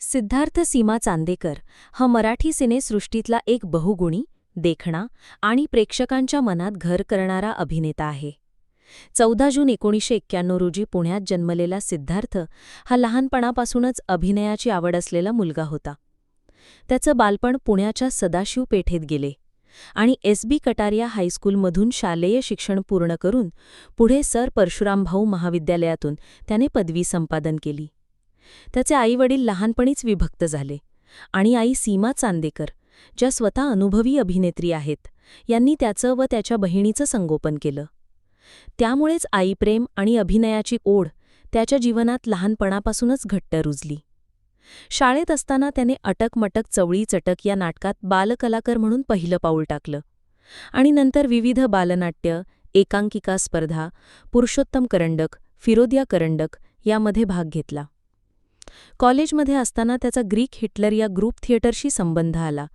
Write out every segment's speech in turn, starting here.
सिद्धार्थ सीमा चांदेकर हा मराठी सिनेसृष्टीतला एक बहुगुणी देखणा आणि प्रेक्षकांच्या मनात घर करणारा अभिनेता आहे. चौदा जून एकोणीसशे एक्क्याण्णव रोजी पुण्यात जन्मलेला सिद्धार्थ हा लहानपणापासूनच अभिनयाची आवड असलेला मुलगा होता. त्याचं बालपण पुण्याच्या सदाशिव पेठेत गेले आणि एस बी कटारिया हायस्कूलमधून शालेय शिक्षण पूर्ण करून पुढे सर परशुरामभाऊ महाविद्यालयातून त्याने पदवी संपादन केली. त्याचे आईवडील लहानपणीच विभक्त झाले. आणि आई सीमा चांदेकर ज्या स्वतः अनुभवी अभिनेत्री आहेत यांनी त्याचं व त्याच्या बहिणीचं संगोपन केलं. त्यामुळेच आईप्रेम आणि अभिनयाची ओढ त्याच्या जीवनात लहानपणापासूनच घट्ट रुजली. शाळेत असताना त्याने अटकमटक चवळी चटक या नाटकात बालकलाकार म्हणून पहिलं पाऊल टाकलं. आणि नंतर विविध बालनाट्य एकांकिका स्पर्धा पुरुषोत्तम करंडक फिरोदिया करंडक यामध्ये भाग घेतला. कॉलेजमध्ये असताना त्याचा ग्रीक हिटलर या ग्रुप थिएटरशी संबंध आला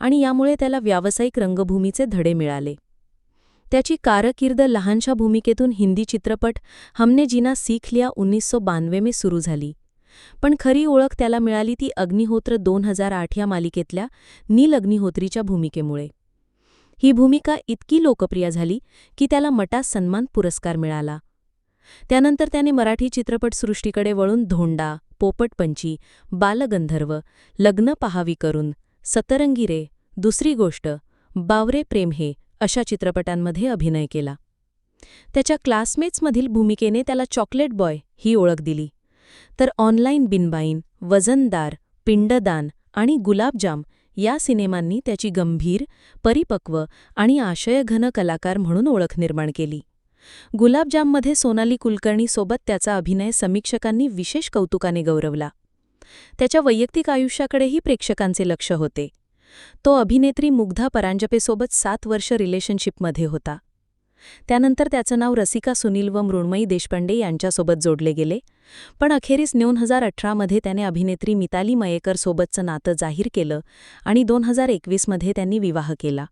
आणि यामुळे त्याला व्यावसायिक रंगभूमीचे धडे मिळाले. त्याची कारकीर्द लहानशा भूमिकेतून हिंदी चित्रपट हमने जिना सीख लिया उन्नीससो बानवे में सुरू झाली. पण खरी ओळख त्याला मिळाली ती अग्निहोत्र दोन हजार आठ या मालिकेतल्या नील अग्निहोत्रीच्या भूमिकेमुळे. ही भूमिका इतकी लोकप्रिय झाली की त्याला मटा सन्मान पुरस्कार मिळाला. त्यानंतर त्याने मराठी चित्रपटसृष्टीकडे वळून धोंडा पोपटपंची बालगंधर्व लग्न पहावी करून सतरंगी रे दुसरी गोष्ट बावरे प्रेम हे अशा चित्रपटांमध्ये अभिनय केला. त्याच्या क्लासमेट्समधील भूमिकेने त्याला चॉकलेट बॉय ही ओळख दिली. तर ऑनलाईन बिनबाईन वजनदार पिंडदान आणि गुलाबजाम या सिनेमांनी त्याची गंभीर परिपक्व आणि आशयघन कलाकार म्हणून ओळख निर्माण केली. गुलाबजाममध्ये सोनाली कुलकर्णीसोबत त्याचा अभिनय समीक्षकांनी विशेष कौतुकाने गौरवला. त्याच्या वैयक्तिक आयुष्याकडेही प्रेक्षकांचे लक्ष होते. तो अभिनेत्री मुग्धा परांजपेसोबत सात वर्ष रिलेशनशिपमध्ये होता. त्यानंतर त्याचं नाव रसिका सुनील व मृण्मयी देशपांडे यांच्यासोबत जोडले गेले पण अखेरीस दोन हजार अठरामध्ये त्याने अभिनेत्री मिताली मयेकरसोबतचं नातं जाहीर केलं आणि दोन हजार एकवीसमध्ये त्यांनी विवाह केला.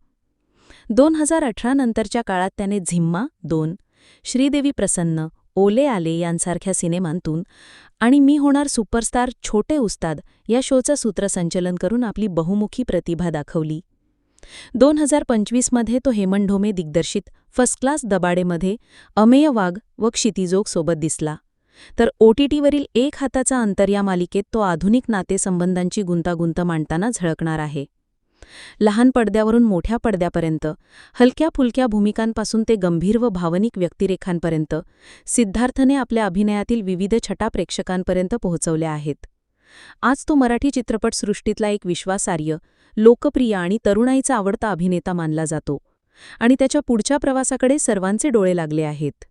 दोन हजार अठरा नंतरच्या काळात त्याने झिम्मा दोन श्रीदेवी प्रसन्न ओले आले यांसारख्या सिनेमांतून आणि मी होणार सुपरस्टार छोटे उस्ताद या शोचं सूत्रसंचलन करून आपली बहुमुखी प्रतिभा दाखवली. दोन हजार पंचवीसमध्ये तो हेमंत ढोमे दिग्दर्शित फर्स्ट क्लास दबाडेमध्ये अमेय वाघ व क्षितिजोग सोबत दिसला. तर ओटीटीवरील एक हाताचा अंतर या मालिकेत तो आधुनिक नातेसंबंधांची गुंतागुंत मांडताना झळकणार आहे. लहान पडद्यावरून मोठ्या पडद्यापर्यंत हलक्या फुलक्या भूमिकांपासून ते गंभीर व भावनिक व्यक्तिरेखांपर्यंत सिद्धार्थने आपल्या अभिनयातील विविध छटा प्रेक्षकांपर्यंत पोहोचवल्या आहेत. आज तो मराठी चित्रपटसृष्टीतला एक विश्वासार्ह लोकप्रिय आणि तरुणाईचा आवडता अभिनेता मानला जातो आणि त्याच्या पुढच्या प्रवासाकडे सर्वांचे डोळे लागले आहेत.